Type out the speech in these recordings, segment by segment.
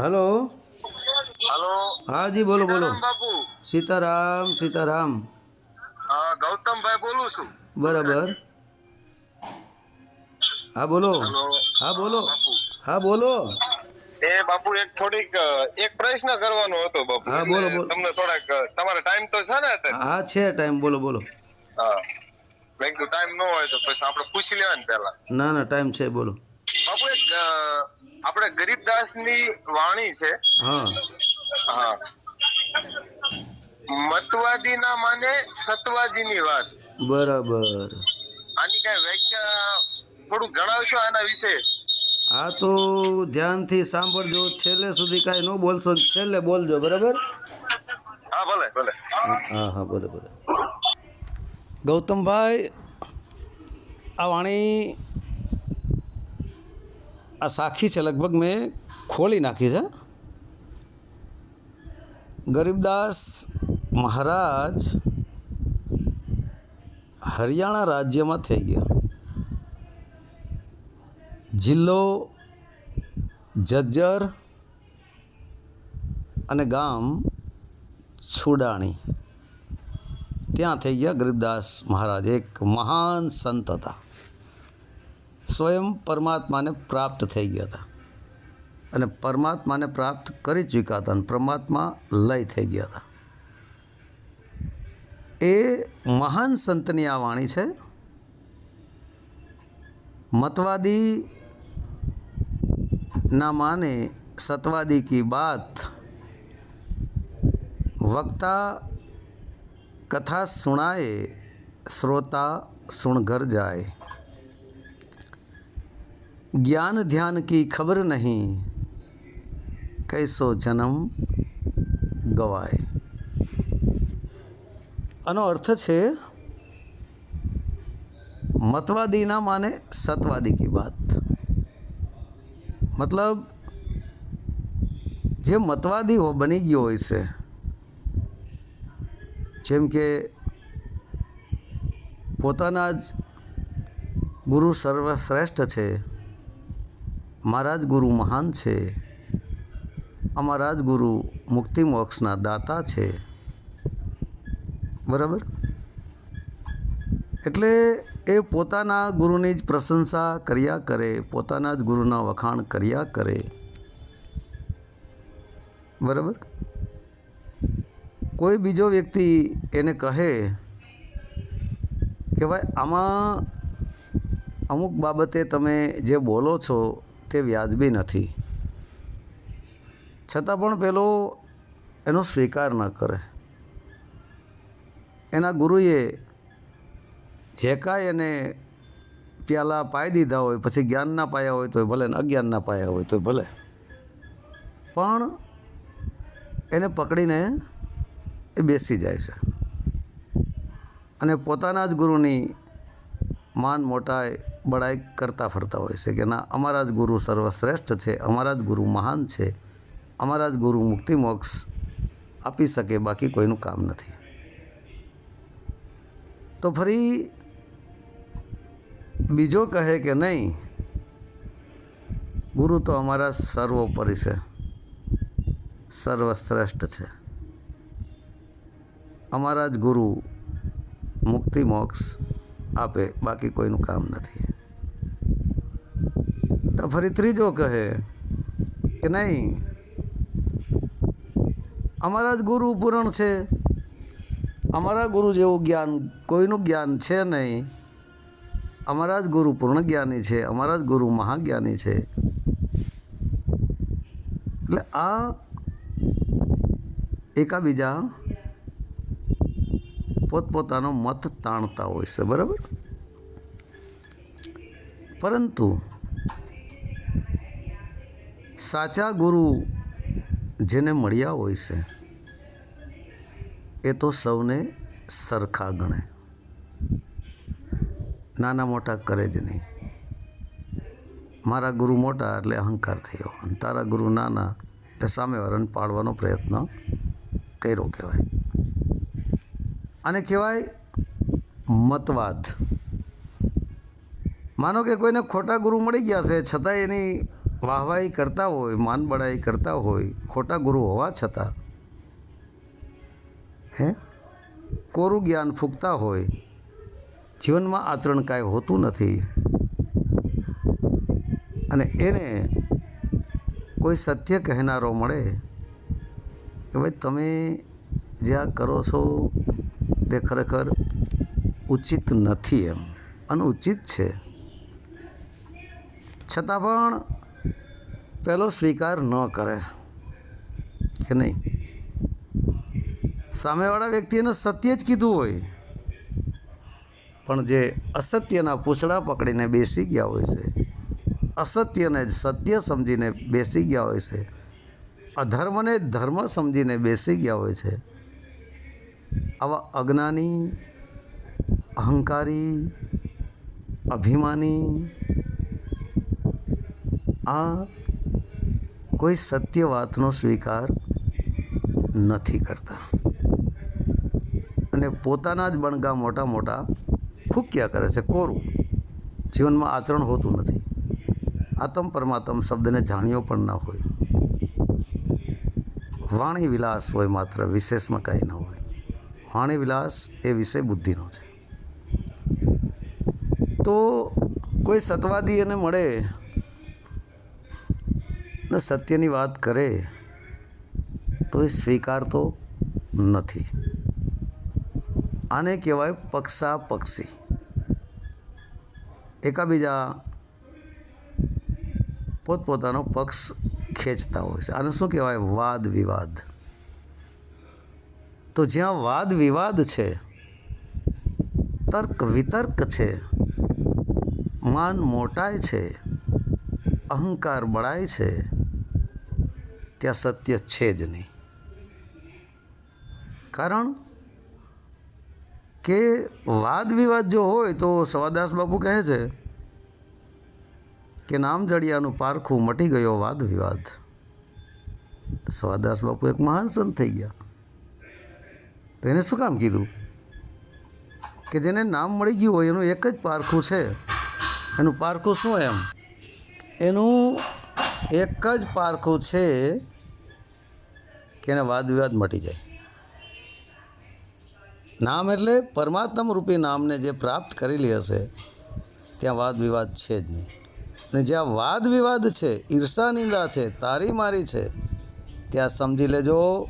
Hello. હાલો. હા જી બોલો બોલો. સીતારામ સીતારામ હા ગૌતમભાઈ બોલું છું. બરાબર. હા બોલો. હા બોલો. હા બોલો. એ બાપુ એક થોડીક એક પ્રશ્ન કરવાનો હતો બાપુ. હા, બોલો, બોલો. તમને થોડાક તમારે ટાઈમ તો છે ને હા છે ટાઈમ. બોલો બોલો. હા. મેં ટાઈમ ન હોય તો પછી આપણે પૂછી લેવા ને પેલા ના ના ટાઈમ છે બોલો. બાપુ એક આપણે ગરીબદાસની વાણી છે. હા. હા. મતવાદી ના માને સતવાદીની વાત. બરાબર. આની કઈ વ્યાખ્યા થોડુંક જણાવશો આના વિશે? હા તો ધ્યાનથી સાંભળજો છેલ્લે સુધી કાંઈ ન બોલશો છેલ્લે બોલજો બરાબર? હા ભલે ભલે. હા હા ભલે ભલે. ગૌતમભાઈ આ વાણી આ સાખી છે, લગભગ મેં ખોલી નાખી છે. ગરીબદાસ મહારાજ હરિયાણા રાજ્યમાં થઈ ગયા. જિલ્લો, જજ્જર અને ગામ છુડાણી. ત્યાં થઈ ગયા ગરીબદાસ મહારાજ, એક મહાન સંત હતા. સ્વયં પરમાત્માને પ્રાપ્ત થઈ ગયા હતા. અને પરમાત્માને પ્રાપ્ત કરી ચૂક્યા હતા અને પરમાત્મા લય થઈ ગયા હતા. એ મહાન સંતની આ વાણી છે. મતવાદી ના માને સતવાદી કી બાત વક્તા કથા સુણાએ, શ્રોતા સુણઘર જાય. ज्ञान ध्यान की खबर नहीं कैसो जन्म गवाए આનો અર્થ છે मतवादी ना माने सतवादी की बात મતલબ જે મતવાદી હો બની ગયો હોય છે જેમ કે પોતાના જ ગુરુ સર્વશ્રેષ્ઠ છે મારા જ ગુરુ મહાન છે. અમારા જ ગુરુ મુક્તિ મોક્ષના દાતા છે. બરાબર? એટલે એ પોતાના ગુરુની જ પ્રશંસા કર્યા કરે, પોતાના જ ગુરુના વખાણ કર્યા કરે. બરાબર? કોઈ બીજો વ્યક્તિ એને કહે કે ભાઈ, આમાં અમુક બાબતે તમે જે બોલો છો તે વ્યાજબી નથી. છતાં પણ પેલો એનો સ્વીકાર ન કરે. એના ગુરુએ જે કાંઈ એને પ્યાલા પાઈ દીધા હોય, પછી જ્ઞાનના પાયા હોય તોય ભલે અજ્ઞાનના પાયા હોય તોય ભલે. પણ એને પકડીને એ બેસી જાય છે. અને પોતાના જ ગુરુની માન મોટાઈ બડાઈ કરતા ફરતા હોય છે કે ના, અમારા જ ગુરુ સર્વશ્રેષ્ઠ છે, અમારા જ ગુરુ મહાન છે, અમારા જ ગુરુ મુક્તિ મોક્ષ આપી શકે, બાકી કોઈનું કામ નથી. તો ફરી બીજો કહે કે નહીં, ગુરુ તો અમારા સર્વોપરી છે, સર્વશ્રેષ્ઠ છે. અમારા જ ગુરુ મુક્તિ મોક્ષ આપે, બાકી કોઈનું કામ નથી. તો ફરી ત્રીજો કહે કે નહીં, અમારા જ ગુરુ પૂરણ છે. અમારા ગુરુ જેવું જ્ઞાન, કોઈનું જ્ઞાન છે નહીં. અમારા જ ગુરુ પૂર્ણ જ્ઞાની છે, અમારા જ ગુરુ મહાજ્ઞાની છે. એટલે આ એકાબીજા પોતપોતાનો મત તાણતા હોય છે, બરાબર? પરંતુ સાચા ગુરુ જેને મળ્યા હોય છે, એ તો સૌને સરખા ગણે. નાના મોટા કરે જ નહીં. મારા ગુરુ મોટા એટલે અહંકાર થયો અને તારા ગુરુ નાના એટલે સામેવાળાને પાડવાનો પ્રયત્ન કર્યો કહેવાય. આને કહેવાય મતવાદ. માનો કે કોઈને ખોટા ગુરુ મળી ગયા છે છતાં એની વાહવાહી કરતા હોય માનબડાઈ કરતા હોય, ખોટા ગુરુ હોવા છતાં, હે? કોરું જ્ઞાન ફૂંકતા હોય, જીવનમાં આચરણ કાંઈ હોતું નથી, અને એને કોઈ સત્ય કહેનારો મળે, કે ભાઈ તમે જે આ કરો છો તે ખરેખર ઉચિત નથી એમ. અનુચિત છે. છતાં પણ પહેલો સ્વીકાર ન કરે. કે નહીં? સામેવાળા વ્યક્તિને સત્ય જ કીધું હોય. પણ જે અસત્યના પૂછડા પકડીને બેસી ગયા હોય છે, અસત્યને જ સત્ય સમજીને બેસી ગયા હોય છે, અધર્મને ધર્મ સમજીને બેસી ગયા હોય છે આવા અજ્ઞાની અહંકારી અભિમાની આ કોઈ સત્ય વાતનો સ્વીકાર નથી કરતા અને પોતાના જ બણગા મોટા મોટા ફૂક્યા કરે છે કોરું જીવનમાં આચરણ હોતું નથી આતમ પરમાત્મ શબ્દને જાણ્યો પણ ન હોય વાણી વિલાસ હોય માત્ર વિશેષમાં કંઈ ન હોય વાણી વિલાસ એ વિષય બુદ્ધિનો છે. તો કોઈ સત્વાદી એને મળે ને સત્યની વાત કરે, તો એ સ્વીકારતો નથી. આને કહેવાય પક્ષા પક્ષી એકાબીજા પોતપોતાનો પક્ષ ખેંચતા હોય છે. આને શું કહેવાય? વાદ વિવાદ. તો જ્યાં વાદ વિવાદ છે, તર્ક વિતર્ક છે, માન મોટાય છે, અહંકાર બળાય છે, ત્યાં સત્ય છે જ નહીં. કારણ કે વાદ વિવાદ જો હોય તો સવાદાસ બાપુ કહે છે કે નામ જડિયાનું પારખું મટી ગયો વાદ વિવાદ. સવાદાસ બાપુ એક મહાન સંત થઈ ગયા. તો એને શું કામ કીધું? કે જેને નામ મળી ગયું હોય એનું એક જ પારખું છે. એનું પારખું શું એમ? એનું એક જ પારખું છે કે એને વાદ વિવાદ મટી જાય. નામ એટલે પરમાત્મા રૂપી નામને જે પ્રાપ્ત કરેલી હશે, ત્યાં વાદ વિવાદ છે જ નહીં. અને જ્યાં વાદ વિવાદ છે ઈર્ષા નિંદા છે, તારી મારી છે, ત્યાં સમજી લેજો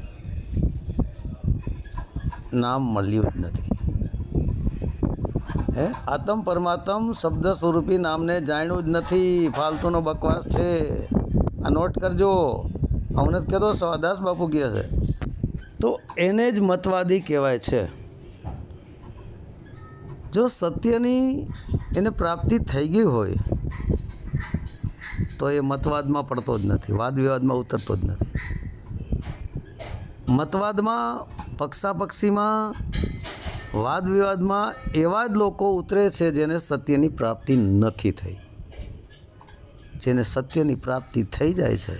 નામ મળ્યું જ નથી. હે? આત્મ પરમાત્મ શબ્દ સ્વરૂપી નામને જાણ્યું જ નથી. ફાલતુનો બકવાસ છે. આ નોટ કરજો. અમને જ કહેતો સ્વાદાસ બાપુ કહે છે. તો એને જ મતવાદી કહેવાય છે. જો સત્યની એને પ્રાપ્તિ થઈ ગઈ હોય, તો એ મતવાદમાં પડતો જ નથી. વાદ વિવાદમાં ઉતરતો જ નથી. મતવાદમાં પક્ષાપક્ષીમાં વાદ વિવાદમાં એવા જ લોકો ઉતરે છે જેને સત્યની પ્રાપ્તિ નથી થઈ. જેને સત્યની પ્રાપ્તિ થઈ જાય છે,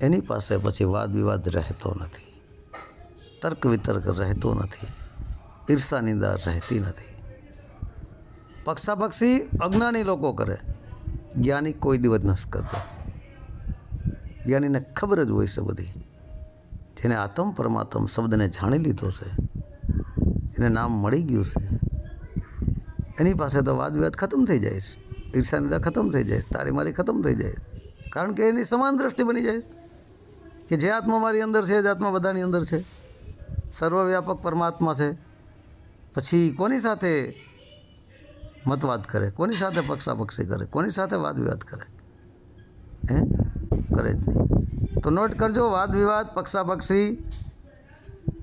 એની પાસે પછી વાદ વિવાદ રહેતો નથી. તર્ક વિતર્ક રહેતો નથી. ઈર્ષા નિંદા રહેતી નથી. પક્ષાપક્ષી અજ્ઞાની લોકો કરે. જ્ઞાની કોઈ દિવસ નથી કરતો. જ્ઞાનીને ખબર જ હોય છે બધી. જેને આત્મ પરમાત્મ શબ્દને જાણી લીધો છે એને નામ મળી ગયું છે, એની પાસે તો વાદ વિવાદ ખતમ થઈ જાય છે ઈર્ષા ખતમ થઈ જાય તારી મારી ખતમ થઈ જાય કારણ કે એની સમાન દ્રષ્ટિ બની જાય કે જે આત્મા મારી અંદર છે જ આત્મા બધાની અંદર છે. સર્વવ્યાપક પરમાત્મા છે. પછી કોની સાથે મતવાદ કરે? કોની સાથે પક્ષાપક્ષી કરે? કોની સાથે વાદ વિવાદ કરે? હે? કરે જ નહીં. તો નોટ કરજો, વાદ વિવાદ પક્ષાપક્ષી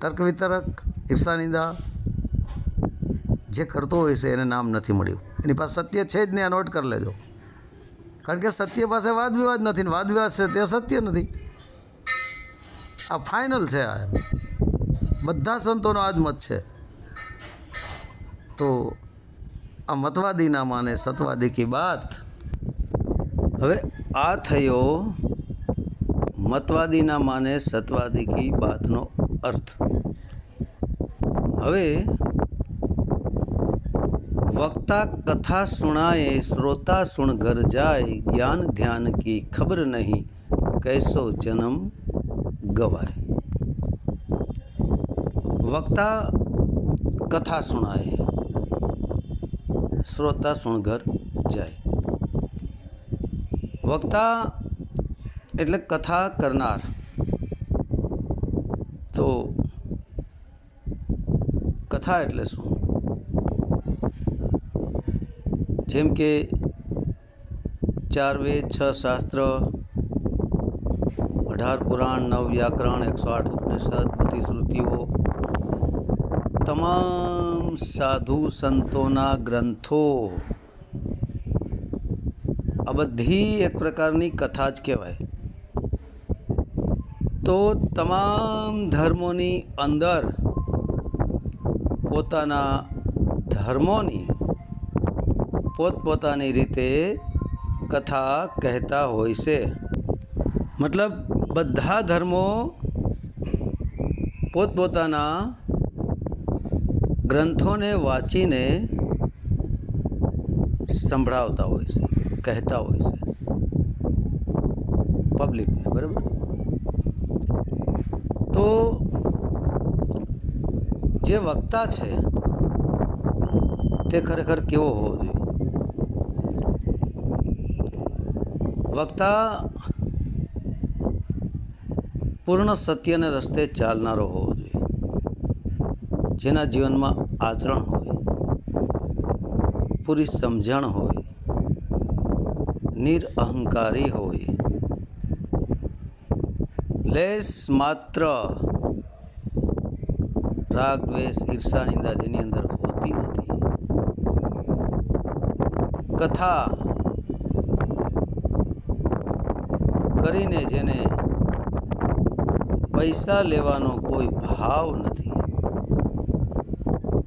તર્ક વિતર્ક, ઈર્ષા નિંદા, જે કરતો હોય છે એને નામ નથી મળ્યું. એની પાસે સત્ય છે જ નહીં આ નોટ કરી લેજો. કારણ કે સત્ય પાસે વાદ વિવાદ નથી ને, વાદ વિવાદ છે તે સત્ય નથી. આ ફાઇનલ છે આ. બધા સંતોનો આ જ મત છે. તો આ મતવાદીના માને સત્વાદી કી બાત. હવે આ થયો મતવાદી ના માને સત્વાદી કી બાતનો અર્થ. હવે, વક્તા કથા સુણાએ શ્રોતા સુણ ઘર જાય, જ્ઞાન ધ્યાન કી ખબર નહીં, કૈસો જન્મ ગવાય. વક્તા કથા સુણાએ, શ્રોતા સુણ ઘર જાય. વક્તા એટલે કથા કરનાર. તો કથા એટલે શું? જેમ કે ચાર વેદ છ શાસ્ત્ર, અઢાર પુરાણ, નવ વ્યાકરણ, એકસો આઠ ઉપનિષદ, બધી શ્રુતિઓ. તમામ સાધુ સંતોના ગ્રંથો. આ બધી એક પ્રકારની કથા જ કહેવાય. તો તમામ ધર્મોની અંદર પોતાના ધર્મોની પોતપોતાની રીતે કથા કહેતા હોય છે. મતલબ બધા ધર્મો પોતપોતાના ગ્રંથોને વાંચીને સંભળાવતા હોય છે, કહેતા હોય છે. પબ્લિકને બરાબર? તો જે વક્તા છે, તે ખરેખર કેવો હોવો જોઈએ? વક્તા પૂર્ણ સત્યને રસ્તે ચાલનારો હોવો જોઈએ, જેના જીવનમાં આચરણ હોય, પૂરી સમજણ હોય નિરઅહંકારી હોય લેસ માત્ર રાગ, દ્વેષ, ઈર્ષા, નિંદા જેની અંદર હોતી નથી. કથા કરીને જેને પૈસા લેવાનો કોઈ ભાવ નથી,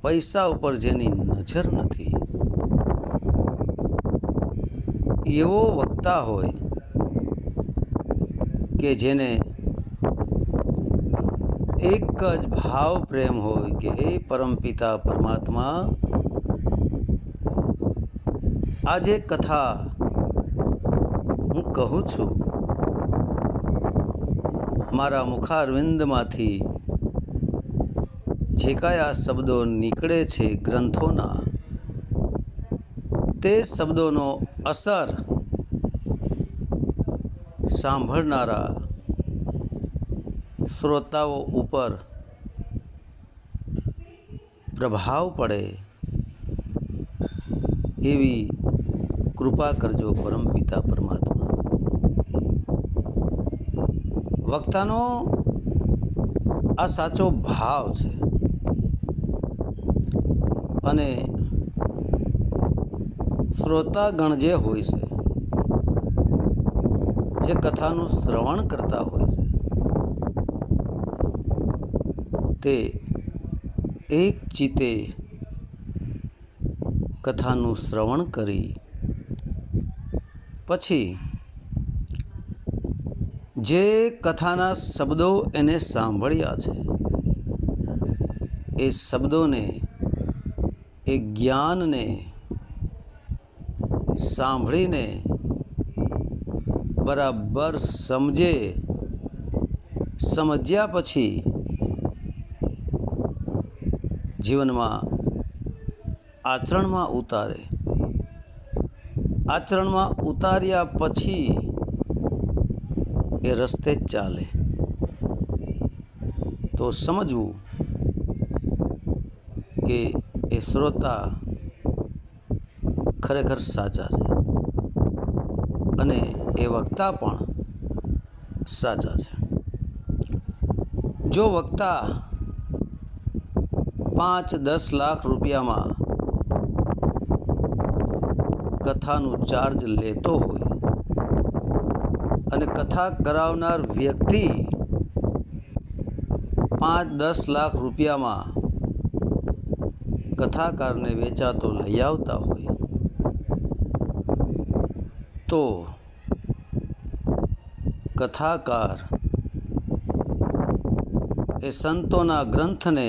પૈસા ઉપર જેની નજર નથી. એવો વક્તા હોય કે જેને એક જ ભાવ પ્રેમ હોય કે હે પરમપિતા પરમાત્મા? આજે કથા હું કહું છું. મારા મુખારવિંદમાંથી જે કાંઈ આ શબ્દો નીકળે છે ગ્રંથોના, તે શબ્દોનો અસર સાંભળનારા શ્રોતાઓ ઉપર પ્રભાવ પડે એવી કૃપા કરજો પરમપિતા પરમાત્મા. વક્તાનો આ સાચો ભાવ છે અને શ્રોતાગણ જે હોય છે, જે કથાનું શ્રવણ કરતા હોય છે તે એક ચિત્તે કથાનું શ્રવણ કરી. પછી જે કથાના શબ્દો એને સાંભળ્યા છે, એ શબ્દોને, એ જ્ઞાનને સાંભળીને બરાબર સમજે, સમજ્યા પછી જીવનમાં આચરણમાં ઉતારે. આચરણમાં ઉતાર્યા પછી એ રસ્તે જ ચાલે. તો સમજવું કે એ શ્રોતા ખરેખર સાચા છે અને એ વક્તા પણ સાચા છે. જો વક્તા પાંચ દસ લાખ રૂપિયામાં કથાનું ચાર્જ લેતો હોય અને કથા કરાવનાર વ્યક્તિ પાંચ દસ લાખ રૂપિયામાં કથાકારને વેચાતો લઈ આવતા હોય તો કથાકાર એ સંતોના ગ્રંથને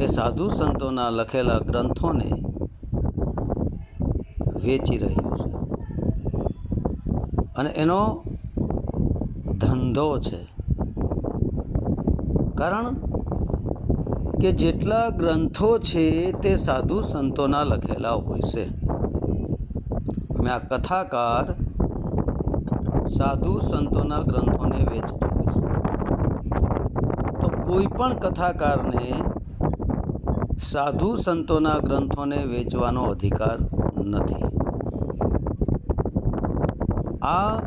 એ સાધુ સંતોના લખેલા ગ્રંથોને વેચી રહ્યો છે. અને એનો ધંધો છે. કારણ કે જેટલા ગ્રંથો છે તે સાધુ સંતોના લખેલા હોય છે. અને આ કથાકાર સાધુ સંતોના ગ્રંથોને વેચતો હોય છે. તો કોઈ પણ કથાકારને સાધુ સંતોના ગ્રંથોને વેચવાનો અધિકાર નથી. આ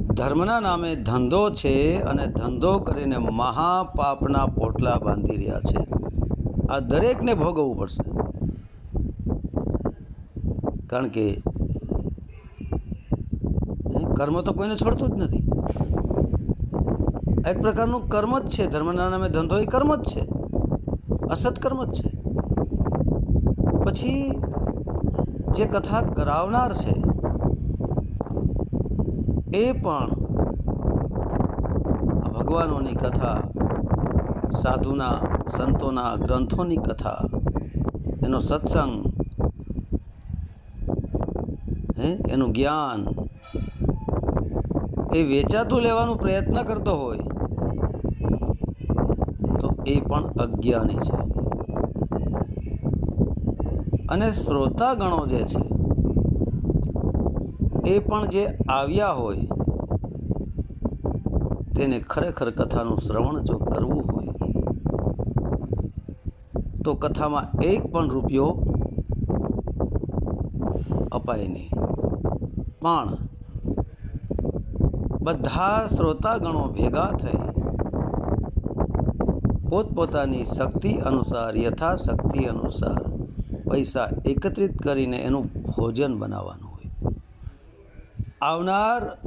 ધર્મના નામે ધંધો છે અને ધંધો કરીને મહાપાપના પોટલા બાંધી રહ્યા છે. આ દરેકને ભોગવવું પડશે. કારણ કે કર્મ તો કોઈને છોડતું જ નથી. એક પ્રકારનું કર્મ જ છે. ધર્મના નામે ધંધો એ કર્મ જ છે. અસત કર્મ જ છે. પછી જે કથા કરાવનાર છે, એ પણ ભગવાનોની કથા, સાધુના, સંતોના ગ્રંથોની કથા, એનો સત્સંગ, હે, એનું જ્ઞાન, એ વેચાતું લેવાનો પ્રયત્ન કરતો હોય એ પણ અજ્ઞાની છે. અને શ્રોતાગણો જે છે, એ પણ જે આવ્યા હોય, તેને ખરેખર કથાનું શ્રવણ જો કરવું હોય, તો કથામાં એક પણ રૂપિયો અપાય નહીં. પણ, બધા શ્રોતાગણો ભેગા થઈ પોતપોતાની શક્તિ અનુસાર, યથાશક્તિ અનુસાર પૈસા એકત્રિત કરીને એનું ભોજન બનાવવાનું હોય. આવનાર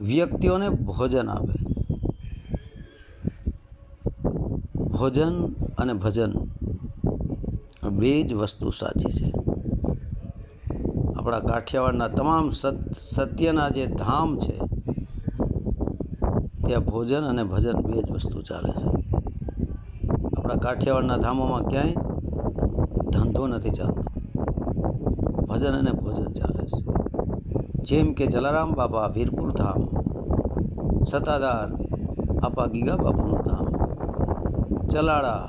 વ્યક્તિઓને ભોજન આપે. ભોજન અને ભજન બે જ વસ્તુ સાચી છે. આપણા કાઠિયાવાડના તમામ સત, સત્યના જે ધામ છે ત્યાં ભોજન અને ભજન બે જ વસ્તુ ચાલે છે. આપણા કાઠિયાવાડના ધામોમાં ક્યાંય ધંધો નથી ચાલતો. ભજન અને ભોજન ચાલે છે. જેમ કે જલારામ બાપા વીરપુર ધામ, સત્તાધાર આપા ગીગા બાપુનું ધામ, ચલાળા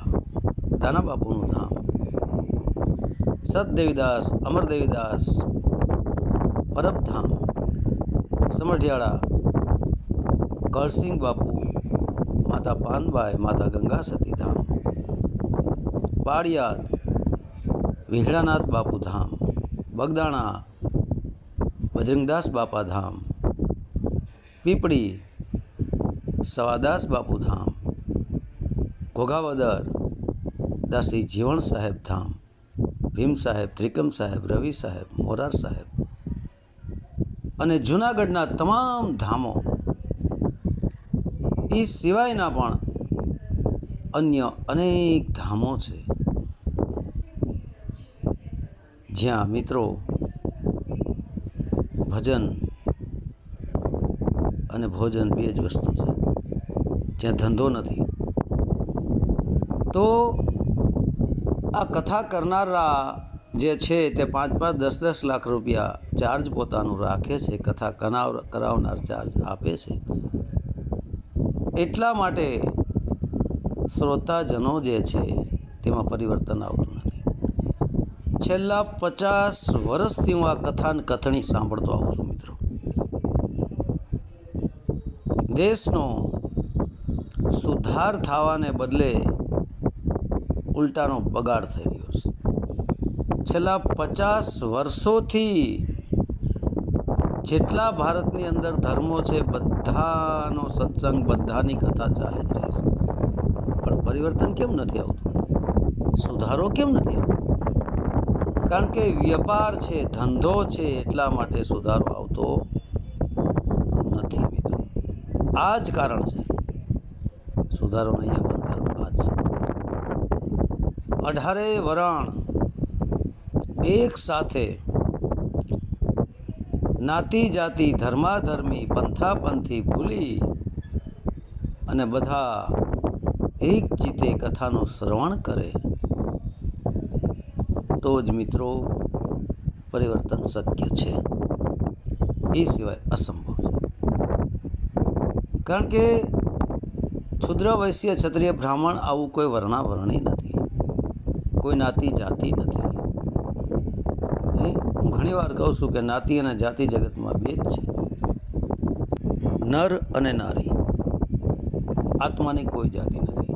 દાના બાપુનું ધામ, સતદેવીદાસ, અમરદેવીદાસ પરબધામ સમઢિયાળા કરસિંગ બાપુ, માતા પાનબાઈ, માતા ગંગા સતીધામ પાળિયાદ વિહળાનાથ બાપુ ધામ બગદાણા, બજરંગદાસ બાપા ધામ પીપળી, સવાદાસ બાપુ ધામ ઘોઘાવદર, દાસી જીવણ સાહેબ ધામ, ભીમ સાહેબ, ત્રિકમ સાહેબ, રવિ સાહેબ, મોરાર સાહેબ અને જૂનાગઢના તમામ ધામો એ સિવાયના પણ અન્ય અનેક ધામો છે. જ્યાં મિત્રો ભજન અને ભોજન બે જ વસ્તુ છે. જ્યાં ધંધો નથી. તો આ કથા કરનારા જે છે તે પાંચ પાંચ દસ દસ લાખ રૂપિયા ચાર્જ પોતાનું રાખે છે. કથા કરાવ, કરાવનાર ચાર્જ આપે છે. એટલા માટે શ્રોતાજનો જે છે, તેમાં પરિવર્તન આવતું નથી. છેલ્લા પચાસ વર્ષથી હું આ કથાને કથણી સાંભળતો આવું છું, મિત્રો. દેશનો સુધાર થવાને બદલે ઉલટાનો બગાડ થઈ રહ્યો છે. છેલ્લા પચાસ વર્ષોથી જેટલા ભારતની અંદર ધર્મો છે, બધાનો સત્સંગ, બધાની કથા ચાલે જ રહે છે. પણ પરિવર્તન કેમ નથી આવતું? સુધારો કેમ નથી આવતો? કારણ કે વ્યાપાર છે, ધંધો છે, એટલા માટે સુધારો આવતો નથી મિત્રો. આ જ કારણ છે. સુધારો નહીં આવવાનું કારણ આ છે. અઢારે વરાણ એક સાથે નાતી જાતિ ધર્માધર્મી પંથાપંથી ભૂલી અને બધા એક ચિત્તે કથાનું શ્રવણ કરે. તો જ મિત્રો પરિવર્તન શક્ય છે. એ સિવાય અસંભવ છે. કારણ કે ક્ષુદ્ર વૈશ્ય ક્ષત્રિય બ્રાહ્મણ આવું કોઈ વર્ણાવરણી નથી. કોઈ નાતી જાતિ નથી. હે હું ઘણી વાર કહું છું કે નાતી અને જાતિ જગતમાં જ છે. નર અને નારી. આત્માની કોઈ જાતિ નથી.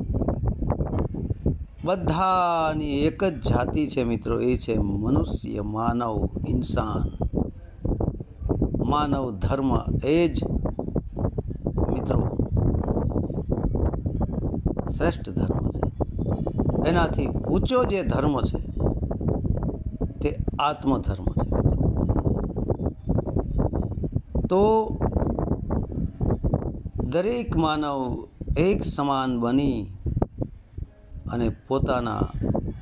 બધાની એક જ જાતિ છે મિત્રો, એ છે મનુષ્ય, માનવ, ઇન્સાન. માનવ ધર્મ એ જ મિત્રો શ્રેષ્ઠ ધર્મ છે. એનાથી ઊંચો જે ધર્મ છે તે આત્મધર્મ છે. તો દરેક માનવ એક સમાન બની અને પોતાના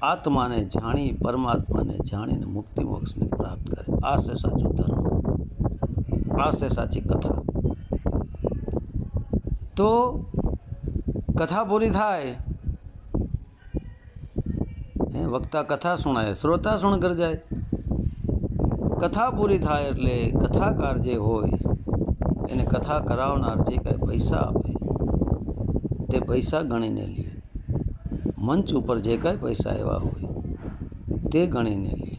આત્માને જાણી, પરમાત્માને જાણીને મુક્તિ મોક્ષને પ્રાપ્ત કરે. આ છે સાચું ધર્મ. આ છે સાચી કથા. તો કથા પૂરી થાય વક્તા કથા સુણાય, શ્રોતા સુણ ગરજાય કથા પૂરી થાય એટલે કથાકાર જે હોય, એને કથા કરાવનાર જે કાંઈ પૈસા આપે, તે પૈસા ગણીને લે. મંચ ઉપર જે કાંઈ પૈસા એવા હોય, તે ગણીને લે.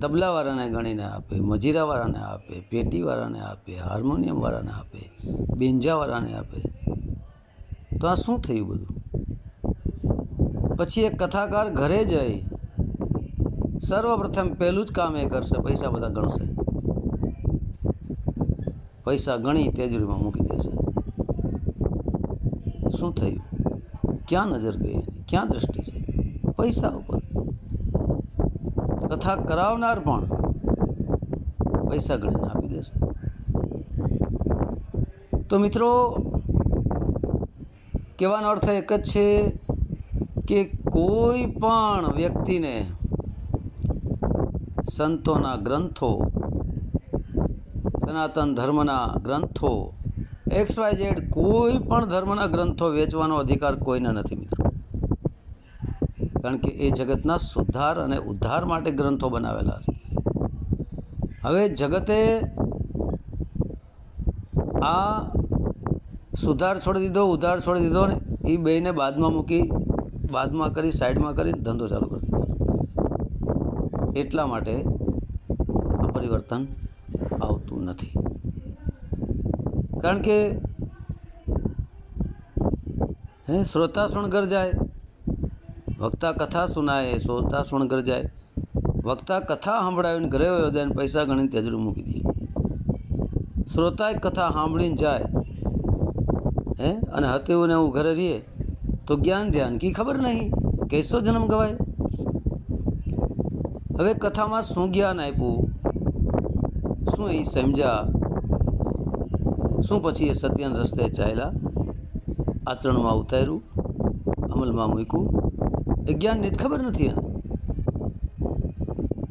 તબલાવાળાને ગણીને આપે, મજીરાવાળાને આપે, પેટીવાળાને આપે, હાર્મોનિયમવાળાને આપે, બેંજાવાળાને આપે. તો આ શું થયું બધું? પછી એક કથાકાર ઘરે જઈ સર્વપ્રથમ પહેલું જ કામ એ કરશે, પૈસા બધા ગણશે. પૈસા ગણી તેજરીમાં મૂકી દેશે. શું થયું? ક્યાં નજર ગઈ? ક્યાં દ્રષ્ટિ છે? પૈસા ઉપર. કથા કરાવનાર પણ પૈસા ગણીને આપી દેશે. તો મિત્રો, કહેવાનો અર્થ એક જ છે કે કોઈ પણ વ્યક્તિને સંતોના ગ્રંથો, સનાતન ધર્મના ગ્રંથો, એક્સ વાય ઝેડ કોઈ પણ ધર્મના ગ્રંથો વેચવાનો અધિકાર કોઈને નથી મિત્રો. કારણ કે એ જગતના સુધાર અને ઉદ્ધાર માટે ગ્રંથો બનાવેલા છે. હવે જગતે આ સુધાર છોડી દીધો, ઉધાર છોડી દીધો ને એ બેને બાદમાં મૂકી બાદમાં કરી, સાઈડમાં કરી, ધંધો ચાલુ કરી એટલા માટે આ પરિવર્તન આવતું નથી. કારણ કે, હે, શ્રોતા સુણગર જાય, વક્તા કથા સુનાય, શ્રોતા સુણગર જાય, વક્તા કથા સાંભળાવીને ઘરે વયો જાય ને પૈસા ગણીને તેજરું મૂકી દે. શ્રોતાએ કથા સાંભળીને જાય, હે, અને હતું ને હું ઘરે રહીએ તો જ્ઞાન ધ્યાન કી ખબર નહીં? કૈસો જન્મ ગવાય? હવે કથામાં શું જ્ઞાન આપ્યું? શું એ સમજ્યા? શું પછી એ સત્યના રસ્તે ચાલ્યા? આચરણમાં ઉતાર્યું, અમલમાં મૂક્યું. એ જ્ઞાનની જ ખબર નથી એને.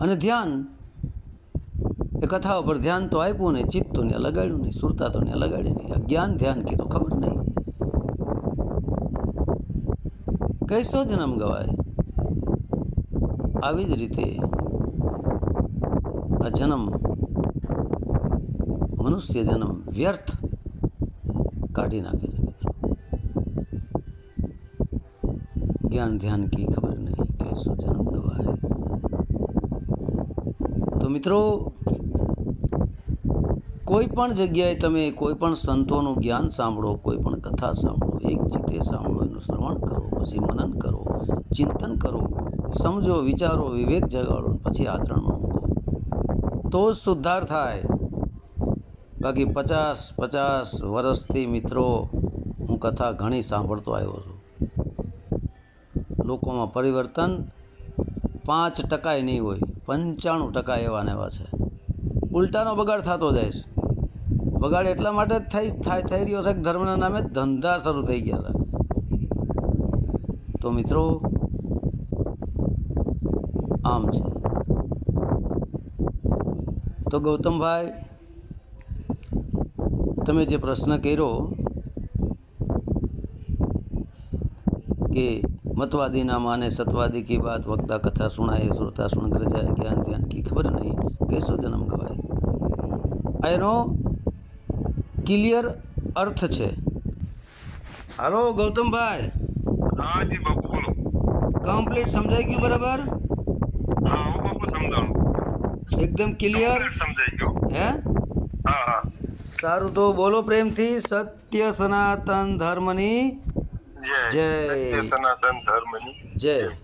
અને ધ્યાન, એ કથા ઉપર ધ્યાન તો આપ્યું ને ચિત્ત તો ને લગાડ્યું નહીં સુરતા તો ને લગાડી નહીં. જ્ઞાન ધ્યાન કીધું ખબર નહીં. કૈસો જન્મ ગવાય આવી જ રીતે આ જન્મ, મનુષ્ય જન્મ વ્યર્થ કાઢી નાખે છે જ્ઞાન, ધ્યાન કી ખબર નહીં કૈસો જન્મ ગવાય તો મિત્રો, કોઈ પણ જગ્યાએ તમે કોઈ પણ સંતોનું જ્ઞાન સાંભળો, કોઈ પણ કથા સાંભળો એક ચિત્તે સાંભળો એનું શ્રવણ કરો, પછી મનન કરો, ચિંતન કરો, સમજો, વિચારો, વિવેક જગાડો, પછી આચરણમાં મૂકો. તો જ સુધાર થાય. બાકી પચાસ પચાસ વર્ષથી મિત્રો, હું કથા ઘણી સાંભળતો આવ્યો છું. લોકોમાં પરિવર્તન પાંચ ટકાય નહીં હોય, પંચાણું ટકા એવા ને એવા છે. ઉલટાનો બગાડ થતો જાય છે. બગાડ એટલા માટે જ થઈ થાય થઈ રહ્યો છે કે ધર્મના નામે ધંધા શરૂ થઈ ગયા હતા તો મિત્રો, આમ છે. તો ગૌતમભાઈ, તમે જે પ્રશ્ન કર્યો કે મતવાદીના માને સત્વાદી કી વાત, વક્તા કથા कथा सुनाए सुरता सुन कर ધ્યાન કી ખબર નહીં खबर नहीं કહેવાય जन्म गवाए ક્લિયર અર્થ છે. હાલો ગૌતમભાઈ. હા જી બાપુ બોલો. કમ્પ્લીટ સમજાઈ ગયું બરાબર? હા હું બાપુ સમજાવું. એકદમ ક્લિયર? સમજાઈ ગયો. હે? હા હા. સારું તો બોલો પ્રેમથી સત્ય સનાતન ધર્મની જય. જય. સનાતન ધર્મની જય.